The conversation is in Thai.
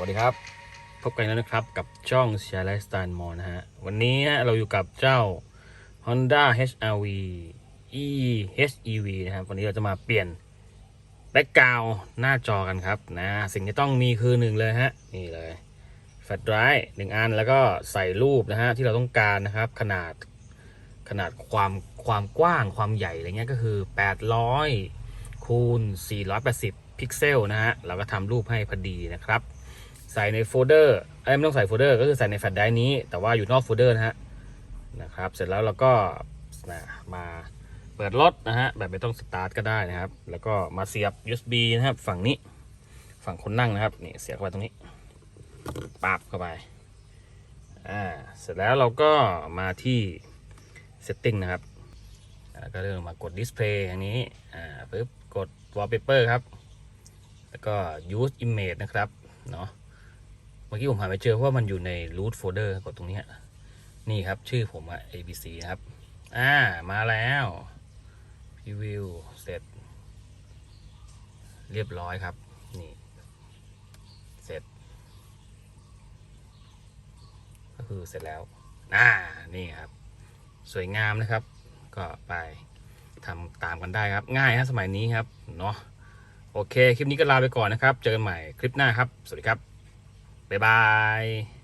วัสดีครับ พบกันแล้วนะครับกับช่องเชียร์ไลฟ์สไตล์มอนะฮะ วันนี้เราอยู่กับเจ้า Honda HRV E HEV นะครับ วันนี้เราจะมาเปลี่ยนแบ็กกราวหน้าจอกันครับนะสิ่งที่ต้องมีคือหนึ่งเลยฮะ นี่เลยแฟลชไดรฟ์หนึ่งอันแล้วก็ใส่รูปนะฮะ ที่เราต้องการนะครับ ขนาดขนาดความความกว้างความใหญ่อะไรเงี้ยก็คือ 800คูณ480 พิกเซลนะฮะ เราก็ทำรูปให้พอดีนะครับ ใส่ในโฟลเดอร์ไม่ต้องใส่โฟลเดอร์ก็คือใส่ในแฟลชไดรฟ์นี้ แต่ว่าอยู่นอกโฟลเดอร์นะฮะนะครับ เสร็จแล้วเราก็นะมาเปิดรถนะฮะแบบไม่ต้องสตาร์ทก็ได้นะครับ แล้วก็มาเสียบ USB นะครับ ฝั่งนี้ฝั่งคนนั่งนะครับนี่เสียบเข้าไปตรงนี้ปับเข้าไปอ่าเสร็จแล้วเราก็มาที่ setting นะครับแล้วก็เริ่มมากด display อย่างนี้อ่าปึ๊บกด wallpaper ครับ แล้วก็ use image นะครับเนาะ เมื่อกี้ผมหาไม่เจอเพราะว่ามันอยู่ใน root folder กดตรงนี้นี่ครับ ชื่อผมอะ abc ครับ อ่า มาแล้ว preview เสร็จ เรียบร้อยครับ นี่ เสร็จ ก็คือเสร็จแล้ว อ่า นี่ครับ สวยงามนะครับ ก็ไปทำตามกันได้ครับ ง่ายฮะสมัยนี้ครับ เนาะโอเค คลิปนี้ก็ลาไปก่อนนะครับ เจอกันใหม่คลิปหน้าครับ สวัสดีครับ บ๊ายบาย